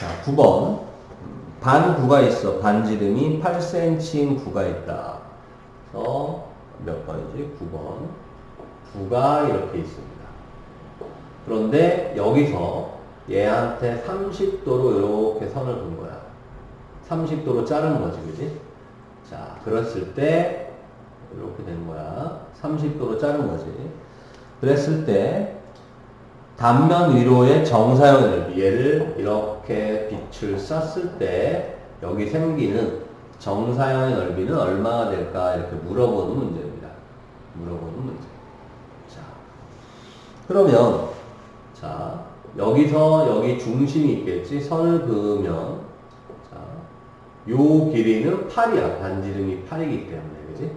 자, 9번. 반구가 있어. 반지름이 8cm인 구가 있다. 그래서 몇 번이지? 9번. 구가 이렇게 있습니다. 그런데 여기서 얘한테 30도로 이렇게 선을 본 거야. 30도로 자른 거지, 그지? 자, 그랬을 때 이렇게 된 거야. 30도로 자른 거지. 그랬을 때 단면 위로의 넓이 얘를 이렇게 빛을 쐈을 때 여기 생기는 정사형의 넓이는 얼마가 될까 이렇게 물어보는 문제입니다. 물어보는 문제. 자, 그러면 자 여기서 여기 중심이 있겠지 선을 그으면 자, 요 길이는 8이야 반지름이 8이기 때문에 그지?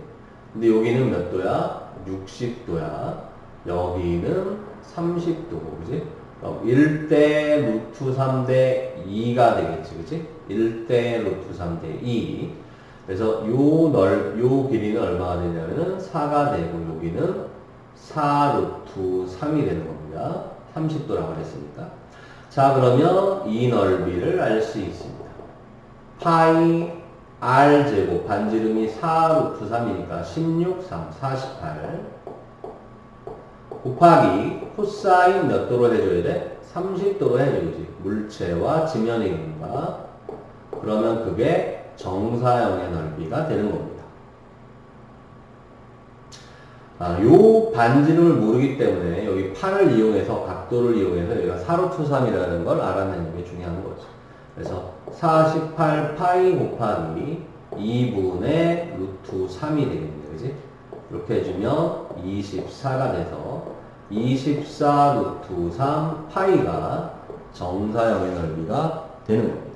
근데 여기는 몇 도야? 60도야. 여기는 30도고, 그지? 그럼 1대 루트 3대 2가 되겠지, 그지? 1대 루트 3대 2. 그래서 요 넓, 요 길이는 얼마가 되냐면은 4가 되고, 여기는 4 루트 3이 되는 겁니다. 30도라고 그랬으니까. 자, 그러면 이 넓이를 알 수 있습니다. 파이 r 제곱 반지름이 4 루트 3이니까 16, 3, 48 곱하기 코사인 몇 도로 해줘야 돼? 30도로 해줘야지. 물체와 지면의 길이가. 그러면 그게 정사형의 넓이가 되는 겁니다. 아, 요 반지름을 모르기 때문에 여기 8을 이용해서 각도를 이용해서 여기가 4루트 3이라는 걸 알아내는 게 중요한 거죠. 그래서 48 파이 곱하기 2분의 루트 3이 되겠네요. 그지? 이렇게 해주면 24가 돼서 24 루트 3 파이가 정사형의 넓이가 되는 겁니다.